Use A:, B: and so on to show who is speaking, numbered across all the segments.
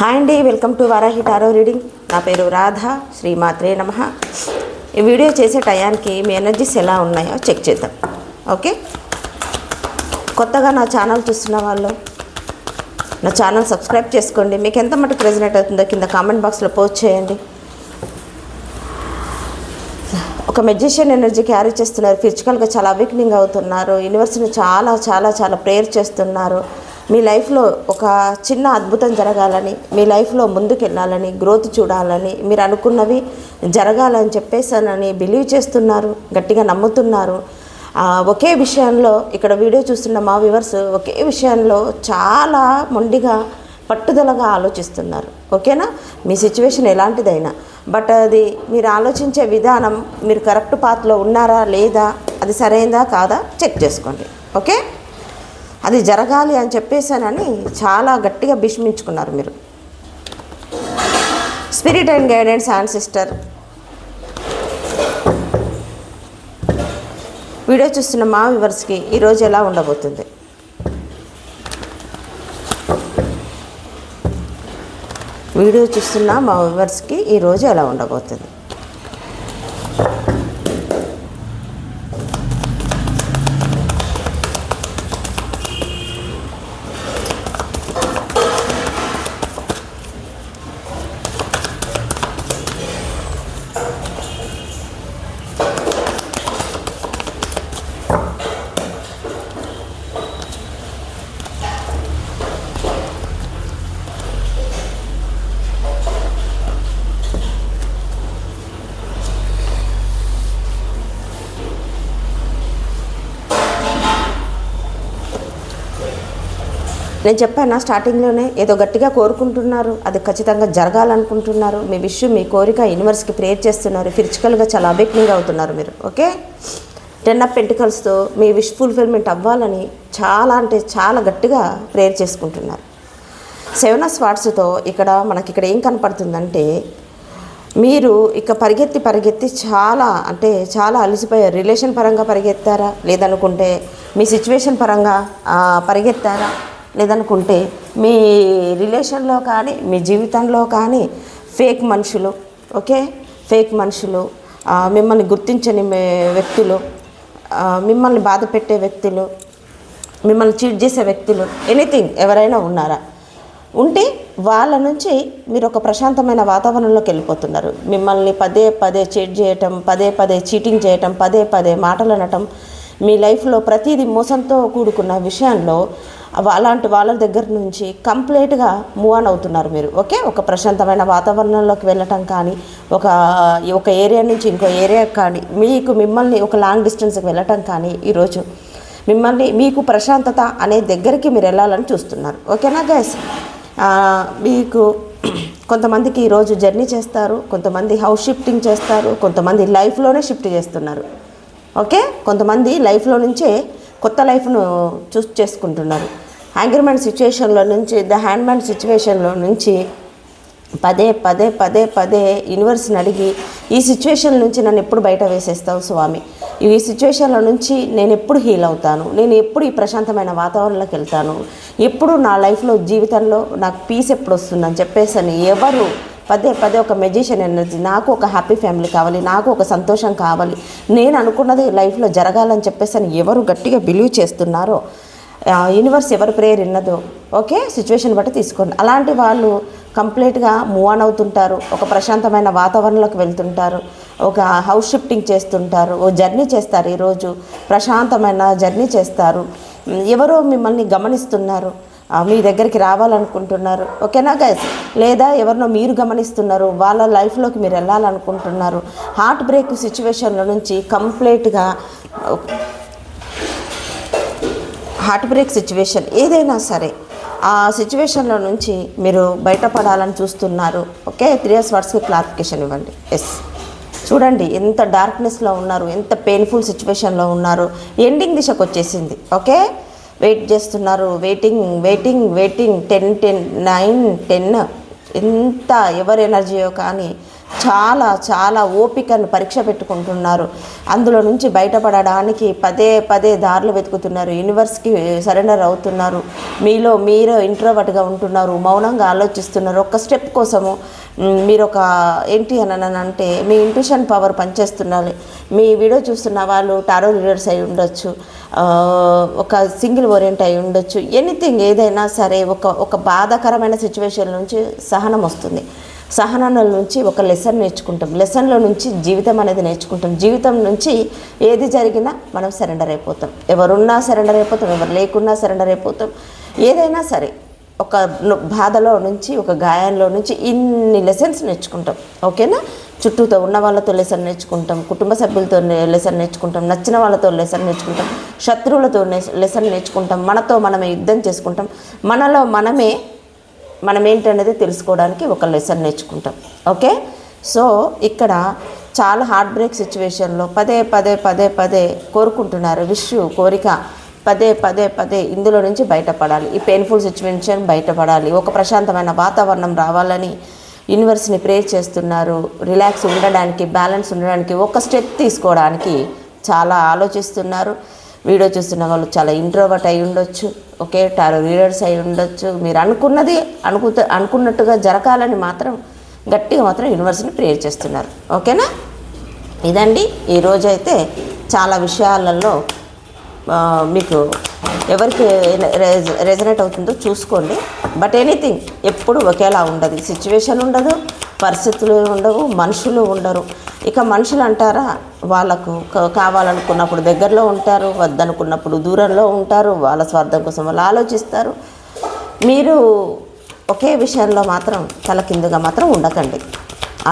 A: Hi అండి welcome to Varahi tarot reading నా పేరు రాధ శ్రీమాత్రే నమ. ఈ వీడియో చేసే టయానికి మీ ఎనర్జీస్ ఎలా ఉన్నాయో చెక్ చేద్దాం. ఓకే కొత్తగా నా ఛానల్ చూస్తున్న వాళ్ళు నా ఛానల్ సబ్స్క్రైబ్ చేసుకోండి. మీకు ఎంత మటుకు రెజనేట్ అవుతుందో కింద కామెంట్ బాక్స్లో పోస్ట్ చేయండి. ఒక మెజిషియన్ ఎనర్జీ క్యారీ చేస్తున్నారు ఫిజికల్గా చాలా అవేకనింగ్ అవుతున్నారు యూనివర్స్ని చాలా చాలా చాలా ప్రేయర్ చేస్తున్నారు. మీ లైఫ్లో ఒక చిన్న అద్భుతం జరగాలని మీ లైఫ్లో ముందుకెళ్ళాలని గ్రోత్ చూడాలని మీరు అనుకున్నవి జరగాలని చెప్పేసానని బిలీవ్ చేస్తున్నారు గట్టిగా నమ్ముతున్నారు. ఒకే విషయంలో ఇక్కడ వీడియో చూస్తున్న మా వ్యూవర్స్ ఒకే విషయంలో చాలా మొండిగా పట్టుదలగా ఆలోచిస్తున్నారు. ఓకేనా? మీ సిచ్యువేషన్ ఎలాంటిదైనా. బట్ అది మీరు ఆలోచించే విధానం మీరు కరెక్ట్ పాత్లో ఉన్నారా లేదా అది సరైందా కాదా చెక్ చేసుకోండి. ఓకే? అది జరగాలి అని చెప్పేసానని చాలా గట్టిగా భీష్మించుకున్నారు మీరు. Spirit and guidance and sister video చూస్తున్న మా వివర్స్కి ఈరోజు ఎలా ఉండబోతుంది? వీడియో చూస్తున్న మా వివర్స్కి ఈరోజు ఎలా ఉండబోతుంది? నేను చెప్పాను స్టార్టింగ్లోనే ఏదో గట్టిగా కోరుకుంటున్నారు అది ఖచ్చితంగా జరగాలనుకుంటున్నారు. మీ విష్ మీ కోరిక యూనివర్స్కి ప్రేయర్ చేస్తున్నారు. ఫిజికల్గా చాలా అవేక్నింగ్ అవుతున్నారు మీరు ఓకే? టెన్ ఆఫ్ పెంటికల్స్తో మీ విష్ ఫుల్ఫిల్మెంట్ అవ్వాలని చాలా అంటే చాలా గట్టిగా ప్రేయర్ చేసుకుంటున్నారు. సెవెన్ ఆఫ్ స్వాట్స్తో ఇక్కడ మనకి ఇక్కడ ఏం కనపడుతుందంటే మీరు ఇక పరిగెత్తి పరిగెత్తి చాలా అంటే చాలా అలసిపోయారు. రిలేషన్ పరంగా పరిగెత్తారా? లేదనుకుంటే మీ సిచ్యువేషన్ పరంగా పరిగెత్తారా? లేదనుకుంటే మీ రిలేషన్లో కానీ మీ జీవితంలో కానీ ఫేక్ మనుషులు ఓకే? ఫేక్ మనుషులు మిమ్మల్ని గుర్తించని వ్యక్తులు మిమ్మల్ని బాధ పెట్టే వ్యక్తులు మిమ్మల్ని చీట్ చేసే వ్యక్తులు ఎనీథింగ్ ఎవరైనా ఉన్నారా? ఉంటే వాళ్ళ నుంచి మీరు ఒక ప్రశాంతమైన వాతావరణంలోకి వెళ్ళిపోతున్నారు. మిమ్మల్ని పదే పదే చీట్ చేయటం పదే పదే చీటింగ్ చేయటం పదే పదే మాటలు అనటం మీ లైఫ్లో ప్రతిదీ మోసంతో కూడుకున్న విషయంలో అలాంటి వాళ్ళ దగ్గర నుంచి కంప్లీట్గా మూవ్ ఆన్ అవుతున్నారు మీరు. ఓకే? ఒక ప్రశాంతమైన వాతావరణంలోకి వెళ్ళటం కానీ ఒక ఒక ఏరియా నుంచి ఇంకో ఏరియా కానీ మీకు మిమ్మల్ని ఒక లాంగ్ డిస్టెన్స్కి వెళ్ళటం కానీ ఈరోజు మిమ్మల్ని మీకు ప్రశాంతత అనే దగ్గరికి మీరు వెళ్ళాలని చూస్తున్నారు. ఓకేనా గైస్? మీకు కొంతమందికి ఈరోజు జర్నీ చేస్తారు కొంతమంది హౌస్ షిఫ్టింగ్ చేస్తారు కొంతమంది లైఫ్లోనే షిఫ్ట్ చేస్తున్నారు. ఓకే? కొంతమంది లైఫ్లో నుంచే కొత్త లైఫ్ను చూస్ చేసుకుంటున్నారు. హ్యాంగర్మెంట్ సిచ్యువేషన్లో నుంచి ద హ్యాండ్మెంట్ సిచ్యువేషన్లో నుంచి పదే పదే పదే పదే యూనివర్స్ని అడిగి ఈ సిచ్యువేషన్ నుంచి నన్ను ఎప్పుడు బయట వేసేస్తావు స్వామి? ఈ సిచ్యువేషన్లో నుంచి నేను ఎప్పుడు హీల్ అవుతాను? నేను ఎప్పుడు ఈ ప్రశాంతమైన వాతావరణంలోకి వెళ్తాను? ఎప్పుడు నా లైఫ్లో జీవితంలో నాకు పీస్ ఎప్పుడు వస్తుందని చెప్పేసి అని ఎవరు పదే పదే ఒక మెజిషియన్ ఎనర్జీ నాకు ఒక హ్యాపీ ఫ్యామిలీ కావాలి నాకు ఒక సంతోషం కావాలి. నేను అనుకున్నది లైఫ్లో జరగాలని చెప్పేసి అని ఎవరు గట్టిగా బిలీవ్ చేస్తున్నారో యూనివర్స్ ఎవరి ప్రేయర్ విన్నదో ఓకే? సిచ్యువేషన్ బట్టి తీసుకోండి. అలాంటి వాళ్ళు కంప్లీట్గా మూవ్ ఆన్ అవుతుంటారు. ఒక ప్రశాంతమైన వాతావరణంలోకి వెళ్తుంటారు. ఒక హౌస్ షిఫ్టింగ్ చేస్తుంటారు. ఓ జర్నీ చేస్తారు ఈరోజు. ప్రశాంతమైన జర్నీ చేస్తారు. ఎవరో మిమ్మల్ని గమనిస్తున్నారు. మీ దగ్గరికి రావాలనుకుంటున్నారు. ఓకేనా గైస్ లేదా ఎవరినో మీరు గమనిస్తున్నారు వాళ్ళ లైఫ్లోకి మీరు వెళ్ళాలనుకుంటున్నారు. హార్ట్ బ్రేక్ సిచ్యువేషన్ల నుంచి కంప్లీట్గా హార్ట్ బ్రేక్ సిచ్యువేషన్ ఏదైనా సరే ఆ సిచ్యువేషన్లో నుంచి మీరు బయటపడాలని చూస్తున్నారు. ఓకే? త్రీ ఇయర్స్ వర్డ్స్కి క్లారిఫికేషన్ ఇవ్వండి. ఎస్ చూడండి ఎంత డార్క్నెస్లో ఉన్నారు ఎంత పెయిన్ఫుల్ సిచ్యువేషన్లో ఉన్నారు. ఎండింగ్ దిశకు వచ్చేసింది. ఓకే? వెయిట్ చేస్తున్నారు. Waiting waiting waiting. Ten ten nine ten. ఎంత ఎవరి ఎనర్జీయో కానీ చాలా చాలా ఓపికను పరీక్ష పెట్టుకుంటున్నారు. అందులో నుంచి బయటపడడానికి పదే పదే దారులు వెతుకుతున్నారు. యూనివర్స్కి సరెండర్ అవుతున్నారు. మీలో మీరు ఇంట్రోవర్ట్గా ఉంటున్నారు. మౌనంగా ఆలోచిస్తున్నారు. ఒక స్టెప్ కోసము మీరు ఒక ఏంటి అని అంటే మీ ఇంట్యూషన్ పవర్ పనిచేస్తున్నారు మీ వీడియో చూస్తున్న వాళ్ళు టారో రీడర్స్ అయి ఉండొచ్చు. ఒక సింగిల్ ఓరియంట్ అయి ఉండొచ్చు. ఎనీథింగ్ ఏదైనా సరే ఒక ఒక బాధాకరమైన సిచ్యువేషన్ నుంచి సహనం వస్తుంది. సహనాల నుంచి ఒక లెసన్ నేర్చుకుంటాం. లెసన్లో నుంచి జీవితం అనేది నేర్చుకుంటాం. జీవితం నుంచి ఏది జరిగినా మనం సరెండర్ అయిపోతాం. ఎవరున్నా సరెండర్ అయిపోతాం ఎవరు లేకున్నా సరెండర్ అయిపోతాం. ఏదైనా సరే ఒక బాధలో నుంచి ఒక గాయంలో నుంచి ఇన్ని లెసన్స్ నేర్చుకుంటాం. ఓకేనా? చుట్టూతో ఉన్న వాళ్ళతో లెసన్ నేర్చుకుంటాం. కుటుంబ సభ్యులతో లెసన్ నేర్చుకుంటాం. నచ్చిన వాళ్ళతో లెసన్ నేర్చుకుంటాం. శత్రువులతో లెసన్ నేర్చుకుంటాం. మనతో మనమే యుద్ధం చేసుకుంటాం. మనలో మనమే మనం ఏంటనేది తెలుసుకోవడానికి ఒక లెసన్ నేర్చుకుంటాం. ఓకే? సో ఇక్కడ చాలా హార్ట్ బ్రేక్ సిచ్యువేషన్లో పదే పదే పదే పదే కోరుకుంటున్నారు. విష్ కోరిక పదే పదే పదే ఇందులో నుంచి బయటపడాలి. ఈ పెయిన్ఫుల్ సిచ్యువేషన్ బయటపడాలి. ఒక ప్రశాంతమైన వాతావరణం రావాలని యూనివర్స్ని ప్రే చేస్తున్నారు. రిలాక్స్ ఉండడానికి బ్యాలెన్స్ ఉండడానికి ఒక స్టెప్ తీసుకోవడానికి చాలా ఆలోచిస్తున్నారు. వీడియో చూస్తున్న వాళ్ళు చాలా ఇంట్రోవర్ట్ అయి ఉండొచ్చు. ఓకే టారో రీడర్స్ అయి ఉండొచ్చు. మీరు అనుకున్నది అనుకుత అనుకున్నట్టుగా జరగాలని మాత్రం గట్టిగా మాత్రం యూనివర్స్ని ప్రేయర్ చేస్తున్నారు. ఓకేనా? ఇదండి. ఈరోజైతే చాలా విషయాలలో మీకు ఎవరికి రెజనేట్ అవుతుందో చూసుకోండి. బట్ ఎనీథింగ్ ఎప్పుడు ఒకేలా ఉండదు. సిచ్యువేషన్ ఉండదు. పరిస్థితులు ఉండవు మనుషులు ఉండరు. ఇక మనుషులు అంటారా వాళ్ళకు కావాలనుకున్నప్పుడు దగ్గరలో ఉంటారు వద్దనుకున్నప్పుడు దూరంలో ఉంటారు వాళ్ళ స్వార్థం కోసం వాళ్ళు ఆలోచిస్తారు. మీరు ఒకే విషయంలో మాత్రం తల కిందుగా మాత్రం ఉండకండి.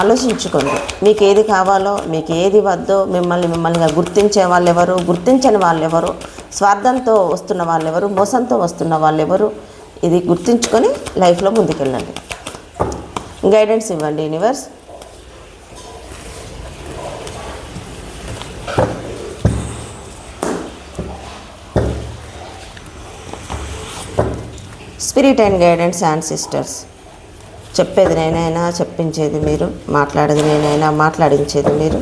A: ఆలోచించుకోండి. మీకు ఏది కావాలో మీకు ఏది వద్దో మిమ్మల్ని మిమ్మల్నిగా గుర్తించే వాళ్ళు ఎవరు గుర్తించని వాళ్ళు ఎవరు స్వార్థంతో వస్తున్న వాళ్ళు ఎవరు మోసంతో వస్తున్న వాళ్ళు ఎవరు ఇది గుర్తించుకొని లైఫ్లో ముందుకెళ్ళండి. గైడెన్స్ ఇవ్వండి universe spirit and guidance and sisters చెప్పేది నేనైనా చెప్పించేది మీరు మాట్లాడేది నేనైనా మాట్లాడించేది మీరు.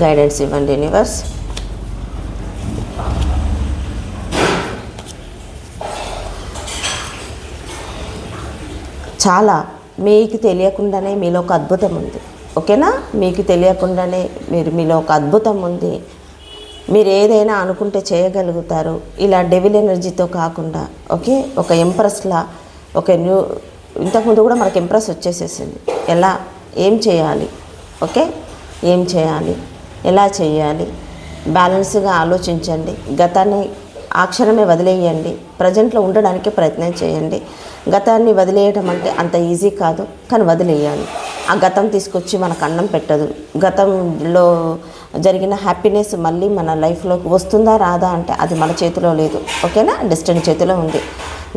A: గైడెన్స్ ఇవ్వండి యూనివర్స్ చాలా మీకు తెలియకుండానే మీలో ఒక అద్భుతం ఉంది. ఓకేనా? మీకు తెలియకుండానే మీరు మీలో ఒక అద్భుతం ఉంది. మీరు ఏదైనా అనుకుంటే చేయగలుగుతారు. ఇలా డెవిల్ ఎనర్జీతో కాకుండా ఓకే? ఒక ఎంప్రెస్లా ఒక న్యూ ఇంతకుముందు కూడా మనకు ఎంప్రెస్ వచ్చేసేసింది. ఎలా? ఏం చేయాలి? ఓకే? ఏం చేయాలి? ఎలా చేయాలి? బ్యాలెన్స్గా ఆలోచించండి. గతాన్ని ఆ క్షణమే వదిలేయండి. ప్రజెంట్లో ఉండడానికి ప్రయత్నం చేయండి. గతాన్ని వదిలేయడం అంటే అంత ఈజీ కాదు కానీ వదిలేయాలి ఆ గతం తీసుకొచ్చి మనకు అన్నం పెట్టదు. గతంలో జరిగిన హ్యాపీనెస్ మళ్ళీ మన లైఫ్లోకి వస్తుందా రాదా అంటే అది మన చేతిలో లేదు. ఓకేనా? డిస్టెంట్ చేతిలో ఉంది.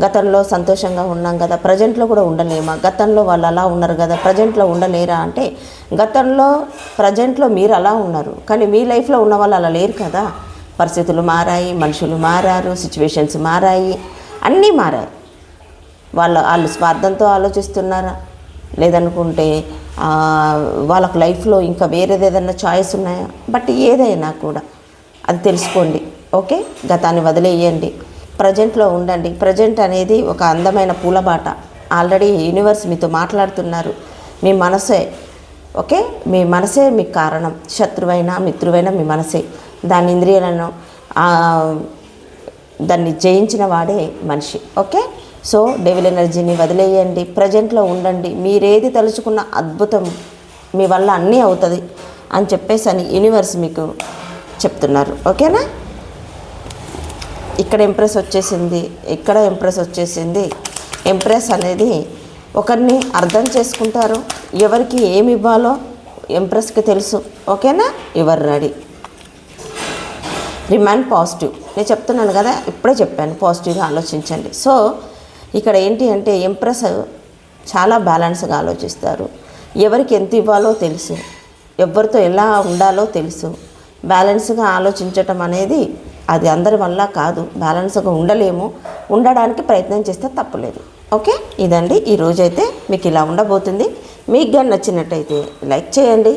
A: గతంలో సంతోషంగా ఉన్నాం కదా ప్రజెంట్లో కూడా ఉండలేమా? గతంలో వాళ్ళు అలా ఉన్నారు కదా ప్రజెంట్లో ఉండలేరా అంటే గతంలో ప్రజెంట్లో మీరు అలా ఉన్నారు. కానీ మీ లైఫ్లో ఉన్న వాళ్ళు అలా లేరు కదా. పరిస్థితులు మారాయి మనుషులు మారారు సిచ్యువేషన్స్ మారాయి అన్నీ మారారు వాళ్ళ వాళ్ళు స్వార్థంతో ఆలోచిస్తున్నారా? లేదనుకుంటే వాళ్ళకు లైఫ్లో ఇంకా వేరేది ఏదైనా చాయిస్ ఉన్నాయా? బట్ ఏదైనా కూడా. అది తెలుసుకోండి ఓకే? గతాన్ని వదిలేయండి. ప్రజెంట్లో ఉండండి. ప్రజెంట్ అనేది ఒక అందమైన పూలబాట. ఆల్రెడీ యూనివర్స్ మీతో మాట్లాడుతున్నారు. మీ మనసే ఓకే? మీ మనసే మీకు కారణం. శత్రువైనా మిత్రువైనా మీ మనసే. దాని ఇంద్రియాలను దాన్ని జయించిన వాడే మనిషి. ఓకే? సో డెవిల్ ఎనర్జీని వదిలేయండి. ప్రజెంట్లో ఉండండి. మీరేది తలుచుకున్న అద్భుతం మీ వల్ల అన్నీ అవుతుంది అని చెప్పేసి అని యూనివర్స్ మీకు చెప్తున్నారు. ఓకేనా? ఇక్కడ ఇంప్రెస్ వచ్చేసింది. ఇక్కడ ఇంప్రెస్ వచ్చేసింది. ఎంప్రెస్ అనేది ఒకరిని అర్థం చేసుకుంటారు. ఎవరికి ఏమి ఇవ్వాలో ఎంప్రెస్కి తెలుసు. ఓకేనా? ఎవరు రెడీ. Remain positive. నేను చెప్తున్నాను కదా ఇప్పుడే చెప్పాను పాజిటివ్గా ఆలోచించండి. సో ఇక్కడ ఏంటి అంటే ఎంప్రెస్ చాలా బ్యాలెన్స్గా ఆలోచిస్తారు. ఎవరికి ఎంత ఇవ్వాలో తెలుసు. ఎవరితో ఎలా ఉండాలో తెలుసు. బ్యాలెన్స్గా ఆలోచించటం అనేది అది అందరి వల్ల కాదు. బ్యాలెన్స్గా ఉండలేము. ఉండడానికి ప్రయత్నం చేస్తే తప్పులేదు. ఓకే? ఇదండి. ఈ రోజైతే మీకు ఇలా ఉండబోతుంది. మీకు కానీ నచ్చినట్టయితే లైక్ చేయండి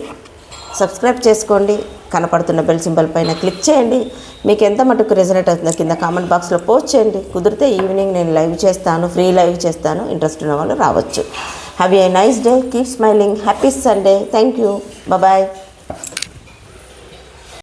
A: సబ్స్క్రైబ్ చేసుకోండి కనపడుతున్న బెల్ సింబల్ పైన క్లిక్ చేయండి మీకు ఎంత మటుకు రెజనేట్ అవుతుందో కింద కామెంట్ బాక్స్లో పోస్ట్ చేయండి. కుదిరితే ఈవినింగ్ నేను లైవ్ చేస్తాను ఫ్రీ లైవ్ చేస్తాను ఇంట్రెస్ట్ ఉన్న వాళ్ళు రావచ్చు. Have a nice day keep smiling happy Sunday thank you bye